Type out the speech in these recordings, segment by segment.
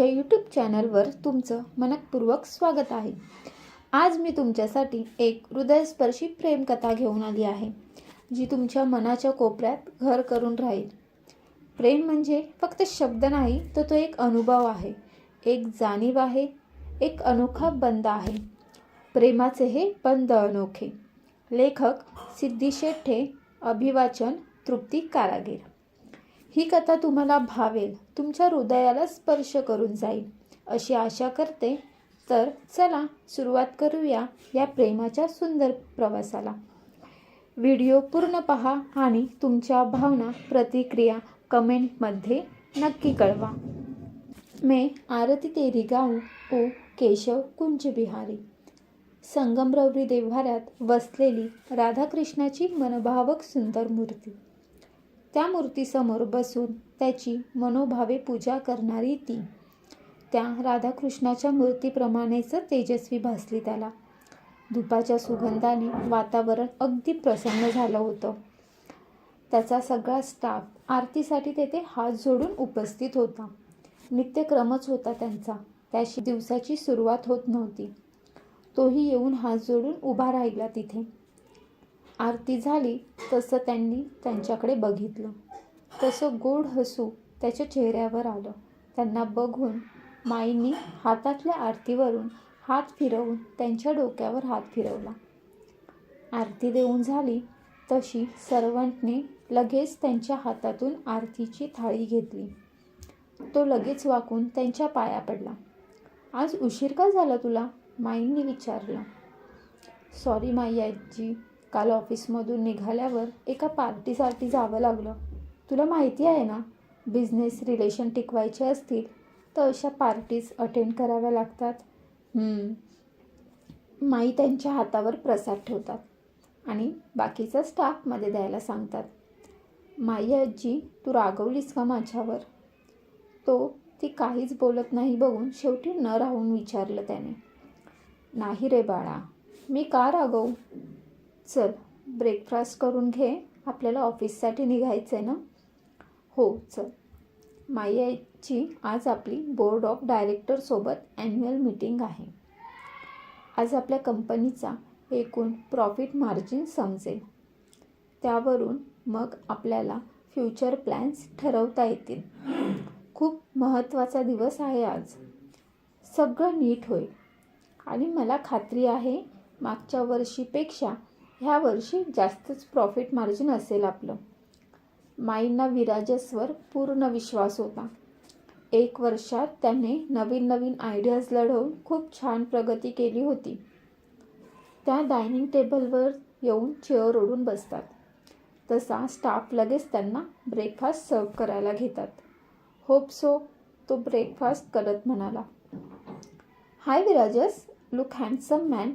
या यूट्यूब चॅनलवर तुमचं मनपूर्वक स्वागत आहे. आज मी तुमच्यासाठी एक हृदयस्पर्शी प्रेमकथा घेऊन आली आहे जी तुमच्या मनाच्या कोपऱ्यात घर करून राहील. प्रेम म्हणजे फक्त शब्द नाही तर तो एक अनुभव आहे. एक जाणीव आहे एक अनोखा बंद आहे. प्रेमाचे हे बंद अनोखे. लेखक सिद्धी शेट्टे अभिवाचन तृप्ती कारागीर. ही कथा तुम्हाला भावेल तुमच्या हृदयाला स्पर्श करून जाईल. अशी आशा करते. तर चला सुरुवात करूया या प्रेमाच्या सुंदर प्रवासाला. व्हिडिओ पूर्ण पहा आणि तुमच्या भावना प्रतिक्रिया कमेंटमध्ये नक्की कळवा. मे आरती तेरी गाऊ ओ केशव कुंजबिहारी संगमरवरी देव्हाऱ्यात वसलेली राधाकृष्णाची मनभावक सुंदर मूर्ती. त्या मूर्तीसमोर बसून त्याची मनोभावे पूजा करणारी ती. त्या राधाकृष्णाच्या मूर्तीप्रमाणेच तेजस्वी भासली त्याला. धुपाच्या सुगंधाने वातावरण अगदी प्रसन्न झालं होतं. त्याचा सगळा स्टाफ आरतीसाठी तेथे हात जोडून उपस्थित होता. नित्यक्रमच होता त्यांचा. त्याशी दिवसाची सुरुवात होत नव्हती. तोही येऊन हात जोडून उभा राहिला तिथे. आरती झाली तसं त्यांनी त्यांच्याकडे बघितलं. तसं गोड हसू त्याच्या चेहऱ्यावर आलं. त्यांना बघून माईंनी हातातल्या आरतीवरून हात फिरवून त्यांच्या डोक्यावर हात फिरवला. आरती देऊन झाली तशी सर्वंटने लगेच त्यांच्या हातातून आरतीची थाळी घेतली. तो लगेच वाकून त्यांच्या पाया पडला. आज उशीर का झाला तुला? माईंनी विचारलं. सॉरी माई आजी काल ऑफिसमधून निघाल्यावर एका पार्टीसाठी जावं लागलं. तुला माहिती आहे ना बिझनेस रिलेशन टिकवायचे असतील तर अशा पार्टीज अटेंड कराव्या लागतात. माई त्यांच्या हातावर प्रसाद ठेवतात आणि बाकीचा स्टाफमध्ये द्यायला सांगतात. माई आजी तू रागवलीस का माझ्यावर? तो ती काहीच बोलत नाही बघून शेवटी न राहून विचारलं त्याने. नाही रे बाळा मी का रागवू? चल ब्रेकफास्ट करून घे. आपल्याला ऑफिससाठी निघायचं आहे ना? हो चल. माईची आज आपली बोर्ड ऑफ डायरेक्टरसोबत ॲन्युअल मीटिंग आहे. आज आपल्या कंपनीचा एकूण प्रॉफिट मार्जिन समजेल. त्यावरून मग आपल्याला फ्युचर प्लॅन्स ठरवता येतील. खूप महत्त्वाचा दिवस आहे आज. सगळं नीट होईल. आणि मला खात्री आहे मागच्या वर्षीपेक्षा ह्या वर्षी जास्तच प्रॉफिट मार्जिन असेल आपलं. माईंना विराजसवर पूर्ण विश्वास होता. एक वर्षात त्याने नवीन नवीन आयडियाज लढवून खूप छान प्रगती केली होती. त्या डायनिंग टेबलवर येऊन चेअर ओढून बसतात. तसा स्टाफ लगेच त्यांना ब्रेकफास्ट सर्व करायला घेतात. होप सो तो ब्रेकफास्ट करत म्हणाला. Hi Virajas look handsome man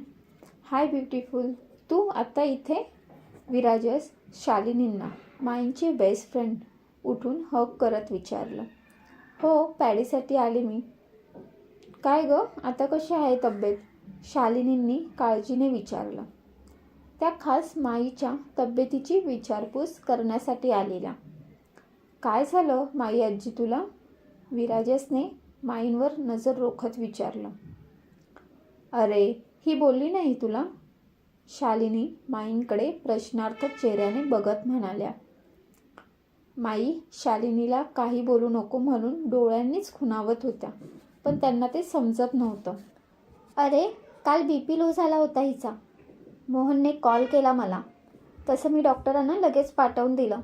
hi beautiful तू आता इथे विराजस शालिनींना माईंची बेस्ट फ्रेंड उठून हक करत विचारलं. हो पॅडीसाठी आले मी. काय ग आता कशी आहे तब्येत? शालिनींनी काळजीने विचारलं. त्या खास माईच्या तब्येतीची विचारपूस करण्यासाठी आलेल्या. काय झालं माई आजी तुला? विराजसने माईंवर नजर रोखत विचारलं. अरे ही बोलली नाही तुला? शालिनी माईंकडे प्रश्नार्थक चेहऱ्याने बघत म्हणाल्या माई शालिनीला काही बोलू नको म्हणून डोळ्यांनीच खुणावत होत्या पण त्यांना ते समजत नव्हतं. अरे काल बी पी लो झाला होता हिचा. मोहनने कॉल केला मला. तसं मी डॉक्टरांना लगेच पाठवून दिलं.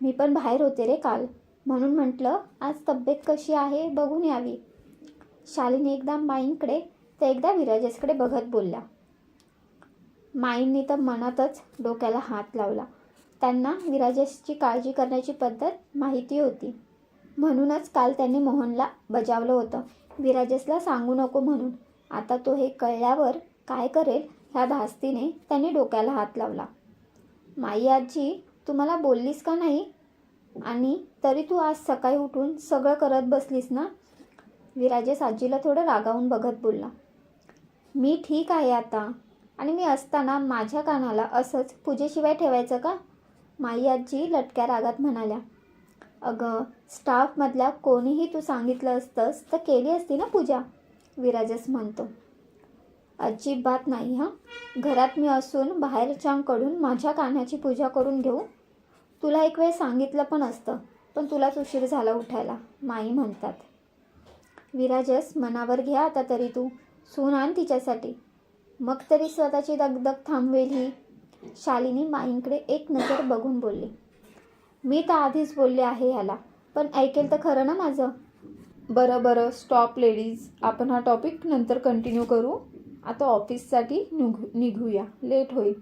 मी पण बाहेर होते रे काल. म्हणून म्हटलं आज तब्येत कशी आहे बघून यावी. शालिनी एकदा माईंकडे तर एकदा विराजेसकडे बघत बोलल्या. माईंनी तर मनातच डोक्याला हात लावला. त्यांना विराजेसची काळजी करण्याची पद्धत माहिती होती. म्हणूनच काल त्यांनी मोहनला बजावलं होतं. विराजेसला सांगू नको म्हणून. आता तो हे कळल्यावर काय करेल ह्या धास्तीने त्यांनी डोक्याला हात लावला. माई आजी तुम्हाला बोललीस का नाही? आणि तरी तू आज सकाळी उठून सगळं करत बसलीस ना? विराजेस आजीला थोडं रागावून बघत बोलला. मी ठीक आहे आता. आणि मी असताना माझ्या कानाला असंच पूजेशिवाय ठेवायचं का? माई आजी लटक्या रागात म्हणाल्या अगं स्टाफमधल्या कोणीही तू सांगितलं असतंस तर केली असती ना पूजा? विराजस म्हणतो. अजिबात नाही हां. घरात मी असून बाहेरच्यांकडून माझ्या कान्हाची पूजा करून घेऊ. तुला एक वेळ सांगितलं पण असतं पण तुलाच उशीर झाला उठायला माई म्हणतात. विराजस मनावर घ्या आता तरी तू. सून आण तिच्यासाठी. मग तरी स्वतःची दगदग थांबवेल ही. शालिनी माईंकडे एक नजर बघून बोलली. मी तर आधीच बोलले आहे ह्याला पण ऐकेल तर खरं ना माझं? बरं बरं. स्टॉप लेडीज आपण हा टॉपिक नंतर कंटिन्यू करू. आता ऑफिससाठी निघू निघूया. लेट होईल.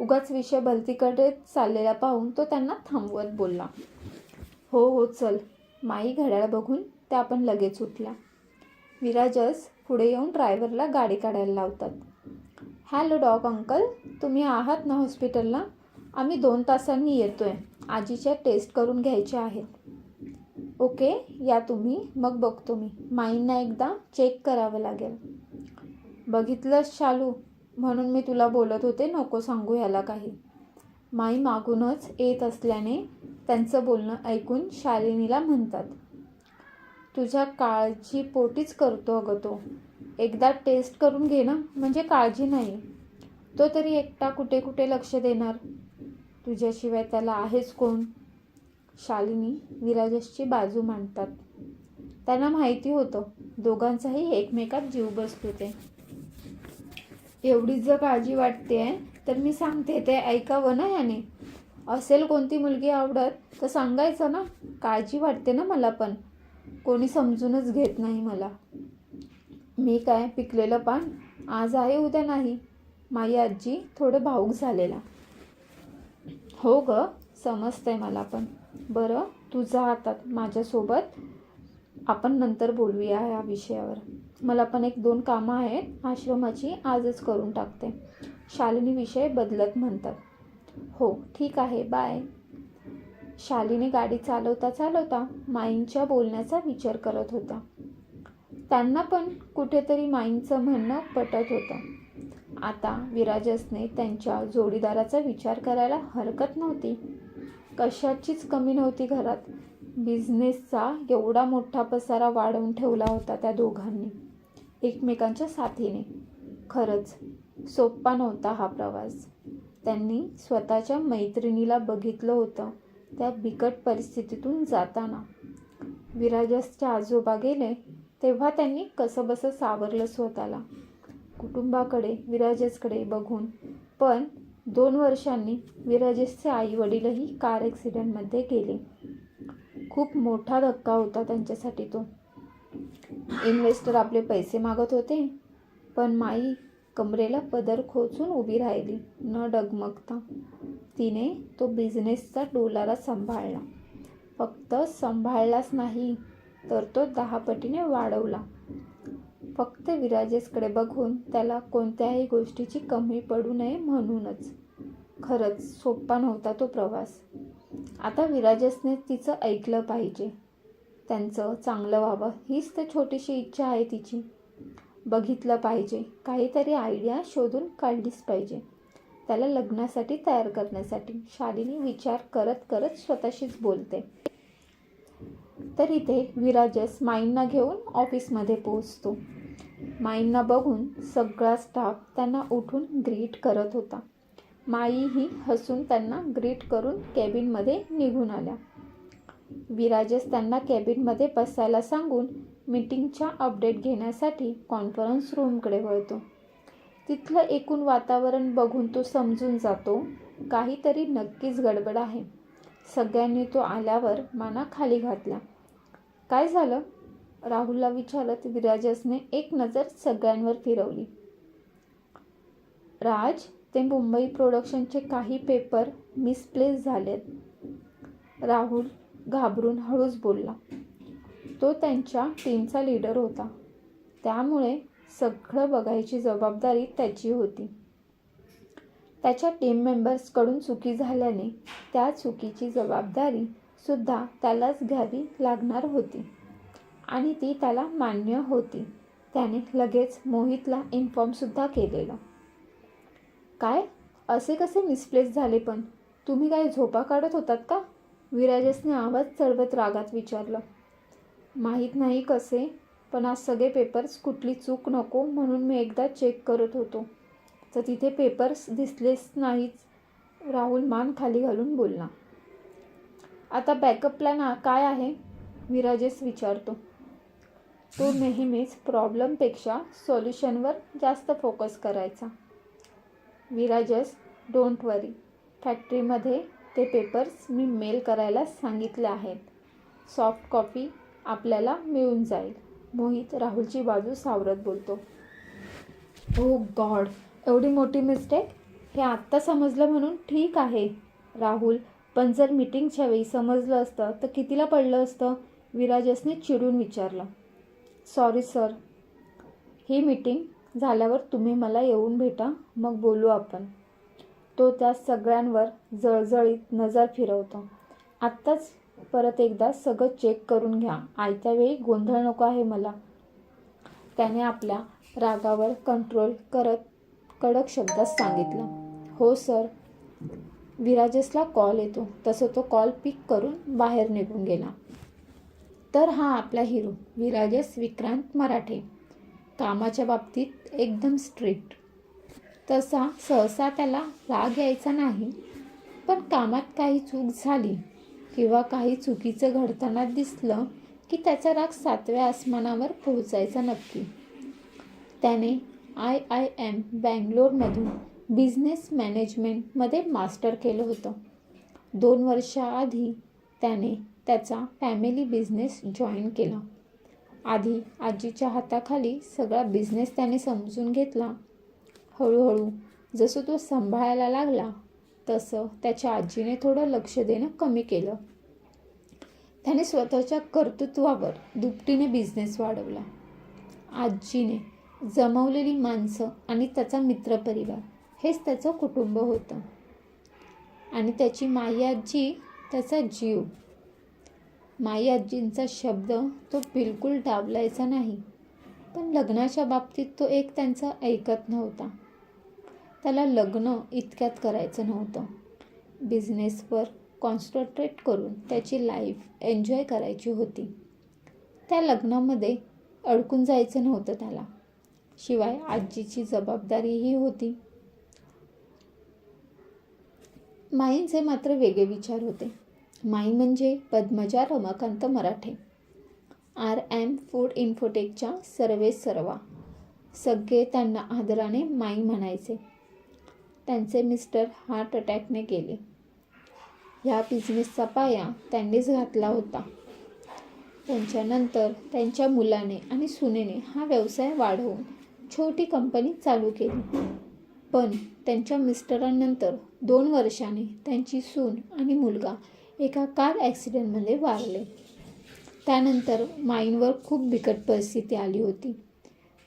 उगाच विषय भलतीकडे चाललेला पाहून तो त्यांना थांबवत बोलला. हो हो चल. माई घड्याळ बघून त्या आपण लगेच उठल्या. विराजस पुढे येऊन ड्रायव्हरला गाडी काढायला लावतात. हॅलो डॉग अंकल तुम्ही आहात ना हॉस्पिटलला? आम्ही दोन तासांनी येतो आहे आजीच्या टेस्ट करून घ्यायच्या आहेत. ओके या तुम्ही मग बघतो मी. माईंना एकदा चेक करावं लागेल. बघितलंस शालू म्हणून मी तुला बोलत होते नको सांगू ह्याला काही. माई मागूनच येत असल्याने त्यांचं बोलणं ऐकून शालिनीला म्हणतात. तुझ्या काळजी पोटीच करतो अगं तो. एकदा टेस्ट करून घे ना. म्हणजे काळजी नाही. तो तरी एकटा कुठे कुठे लक्ष देणार? तुझ्याशिवाय त्याला आहेच कोण? शालिनी विराजसची बाजू मांडतात. त्यांना माहिती होतं. दोघांचाही एकमेकात जीव बसतो ते. एवढीच जर काळजी वाटते आहे तर मी सांगते. ते ऐकावं ना याने. असेल कोणती मुलगी आवडत तर सांगायचं ना. काळजी वाटते ना मला पण. कोणी समजूनच घेत नाही मला. मी काय पिकलेलं पान आज आहे उद्या नाही. माई आजी थोडं भाऊक झालेला. हो ग समजतंय मला पण. बरं तुझा हातात माझ्यासोबत आपण नंतर बोलूया या विषयावर. मला पण एक दोन कामं आहेत आश्रमाची आजच करून टाकते. शालिनी विषय बदलत म्हणतात. हो ठीक आहे बाय. शालिनी गाडी चालवता चालवता माईंच्या बोलण्याचा विचार करत होता. त्यांना पण कुठेतरी माईंचं म्हणणं पटत होतं. आता विराजसने त्यांच्या जोडीदाराचा विचार करायला हरकत नव्हती. कशाचीच कमी नव्हती घरात. बिझनेसचा एवढा मोठा पसारा वाढवून ठेवला होता त्या दोघांनी. एकमेकांच्या साथीने. खरंच सोप्पा नव्हता हा प्रवास. त्यांनी स्वतःच्या मैत्रिणीला बघितलं होतं त्या बिकट परिस्थितीतून जाताना. विराजसच्या आजोबा गेले तेव्हा त्यांनी कसंबसं सावरलं स्वतःला. कुटुंबाकडे विराजेसकडे बघून. पण दोन वर्षांनी विराजेसचे आई वडीलही कार ॲक्सिडेंटमध्ये गेले. खूप मोठा धक्का होता त्यांच्यासाठी तो. इन्व्हेस्टर आपले पैसे मागत होते पण माई कमरेला पदर खोचून उभी राहिली न डगमगता. तिने तो बिझनेसचा डोलारा सांभाळला. फक्त सांभाळलाच नाही तर तो दहा पटीने वाढवला. फक्त विराजेसकडे बघून त्याला कोणत्याही गोष्टीची कमी पडू नये म्हणूनच. खरंच सोप्पा नव्हता तो प्रवास. आता विराजसने तिचं ऐकलं पाहिजे. त्यांचं चांगलं व्हावं हीच तर छोटीशी इच्छा आहे तिची. बघितलं पाहिजे काहीतरी आयडिया शोधून काढलीच पाहिजे. त्याला लग्नासाठी तयार करण्यासाठी शालिनी विचार करत करत स्वतःशीच बोलते. तर इथे विराजस माईंना घेऊन ऑफिसमध्ये पोहोचतो. माईंना बघून सगळा स्टाफ त्यांना उठून ग्रीट करत होता. माईही हसून त्यांना ग्रीट करून केबिनमध्ये निघून आल्या. विराजस त्यांना केबिनमध्ये बसायला सांगून मीटिंगच्या अपडेट घेण्यासाठी कॉन्फरन्स रूमकडे वळतो. तिथलं एकूण वातावरण बघून तो समजून जातो काहीतरी नक्कीच गडबड आहे. सगळ्यांनी तो आल्यावर माना खाली घातला. काय झालं? राहुलला विचारत विराजसने एक नजर सगळ्यांवर फिरवली. राज ते मुंबई प्रोडक्शनचे काही पेपर मिसप्लेस झालेत. राहुल घाबरून हळूच बोलला. तो त्यांच्या टीमचा लीडर होता. त्यामुळे सगळं बघायची जबाबदारी त्याची होती. त्याच्या टीम मेंबर्सकडून चुकी झाल्याने त्या चुकीची जबाबदारी सुद्धा त्यालाच घ्यावी लागणार होती. आणि ती त्याला मान्य होती. त्याने लगेच मोहितला इन्फॉर्मसुद्धा केलेलं. काय? असे कसे मिसप्लेस झाले पण? तुम्ही काय झोपा काढत होतात का? विराजसने आवाज चढवत रागात विचारलं. माहीत नाही कसे पण आज सगळे पेपर्स कुठली चूक नको म्हणून मी एकदा चेक करत होतो. तर तिथे पेपर्स दिसलेच नाहीच राहुल मान खाली घालून बोलला. आता बॅकअप प्लॅन काय आहे? विराजेस विचारतो. तो नेहमीच प्रॉब्लेमपेक्षा सॉल्युशनवर जास्त फोकस करायचा. विराजस डोंट वरी फॅक्टरीमध्ये ते पेपर्स मी मेल करायला सांगितले आहेत. सॉफ्ट कॉपी आपल्याला मिळून जाईल. मोहित राहुलची बाजू सावरत बोलतो. Oh ओ गॉड एवढी मोठी मिस्टेक हे आत्ता समजलं म्हणून ठीक आहे राहुल. पण जर मीटिंगच्या वेळी समजलं असतं तर कितीला पडलं असतं? विराजसने चिडून विचारलं. सॉरी सर ही मीटिंग झाल्यावर तुम्ही मला येऊन भेटा मग बोलू आपण. तो त्या सगळ्यांवर जळजळीत नजर फिरवतो. आत्ताच परत एकदा सगळं चेक करून घ्या. आयत्या वेळी गोंधळ नको आहे मला. त्याने आपल्या रागावर कंट्रोल करत कडक शब्दात सांगितलं. हो सर. विराजसला कॉल येतो. तसं तो कॉल पिक करून बाहेर निघून गेला. तर हा आपला हिरो विराजस विक्रांत मराठे. कामाच्या बाबतीत एकदम स्ट्रिक्ट तसा सहसा त्याला राग यायचा नाही पण कामात काही चूक झाली किंवा काही चुकीचं घडताना दिसलं की त्याचा राग सातव्या आसमानावर पोहोचायचा नक्की. त्याने आय आय एम बँगलोरमधून बिझनेस मॅनेजमेंटमध्ये मास्टर केलं होतं. दोन वर्षाआधी त्याने त्याचा फॅमिली बिझनेस जॉईन केला. आधी आजीच्या हाताखाली सगळा बिझनेस त्याने समजून घेतला. हळूहळू जसं तो सांभाळायला लागला तसं त्याच्या आजीने थोडं लक्ष देणं कमी केलं. त्याने स्वतःच्या कर्तृत्वावर दुपटीने बिझनेस वाढवला. आजीने जमवलेली माणसं आणि त्याचा मित्रपरिवार. हेच त्याचं कुटुंब होतं. आणि त्याची माई आजी त्याचा जीव. माई आजींचा शब्द तो बिलकुल डावलायचा नाही. पण लग्नाच्या बाबतीत तो एक त्यांचा ऐकत नव्हता. त्याला लग्न इतक्यात करायचं नव्हतं. बिझनेसवर कॉन्सन्ट्रेट करून त्याची लाईफ एन्जॉय करायची होती. त्या लग्नामध्ये अडकून जायचं नव्हतं त्याला. शिवाय आजीची जबाबदारीही होती. माईंचे मात्र वेगळे विचार होते. माई म्हणजे Padmaja Ramakant Marathe. R M food इन्फोटेकच्या सर्वे सर्वा. सगळे त्यांना आदराने माई म्हणायचे. त्यांचे मिस्टर हार्ट अटॅकने गेले. ह्या बिझनेसचा पाया त्यांनीच घातला होता. त्यांच्यानंतर त्यांच्या मुलाने आणि सुनेने हा व्यवसाय वाढवून छोटी कंपनी चालू केली. पण त्यांच्या मिस्टरांनंतर दोन वर्षांनी त्यांची सून आणि मुलगा एका कार ॲक्सिडेंटमध्ये वारले. त्यानंतर माईंवर खूप बिकट परिस्थिती आली होती.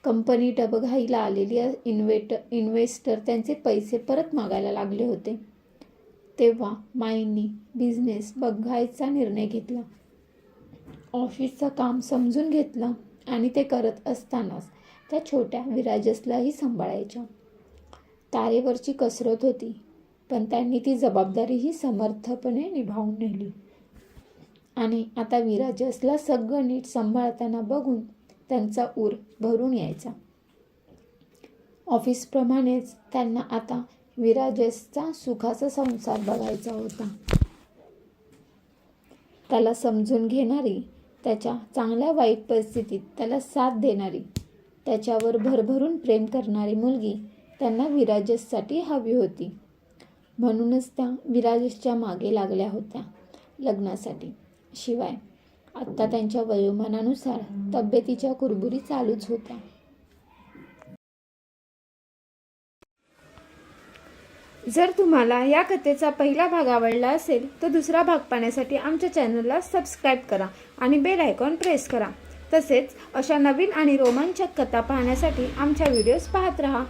कंपनी डबघाईला आलेली इन्व्हेट इन्व्हेस्टर त्यांचे पैसे परत मागायला लागले होते. तेव्हा माईंनी बिझनेस बघायचा निर्णय घेतला. ऑफिसचं काम समजून घेतलं आणि ते करत असतानाच त्या छोट्या विराजसलाही सांभाळायच्या. तारेवरची कसरत होती पण त्यांनी ती जबाबदारीही समर्थपणे निभावून नेली. आणि आता विराजसला सगळं नीट सांभाळताना बघून त्यांचा ऊर भरून यायचा. ऑफिसप्रमाणेच त्यांना आता विराजसचा सुखाचा संसार बघायचा होता. त्याला समजून घेणारी त्याच्या चांगल्या वाईट परिस्थितीत त्याला साथ देणारी त्याच्यावर भरभरून प्रेम करणारी मुलगी त्यांना विराजससाठी हवी होती. म्हणूनच त्या विराजसच्या मागे लागल्या होत्या लग्नासाठी. शिवाय आत्ता त्यांच्या वयोमानानुसार तब्येतीच्या कुरबुरी चालूच होत्या. जर तुम्हाला या कथेचा पहिला भाग आवडला असेल तर दुसरा भाग पाहण्यासाठी आमच्या चॅनलला सबस्क्राईब करा आणि बेल आयकॉन प्रेस करा. तसेच अशा नवीन आणि रोमांचक कथा पाहण्यासाठी आमच्या व्हिडिओज पाहत राहा.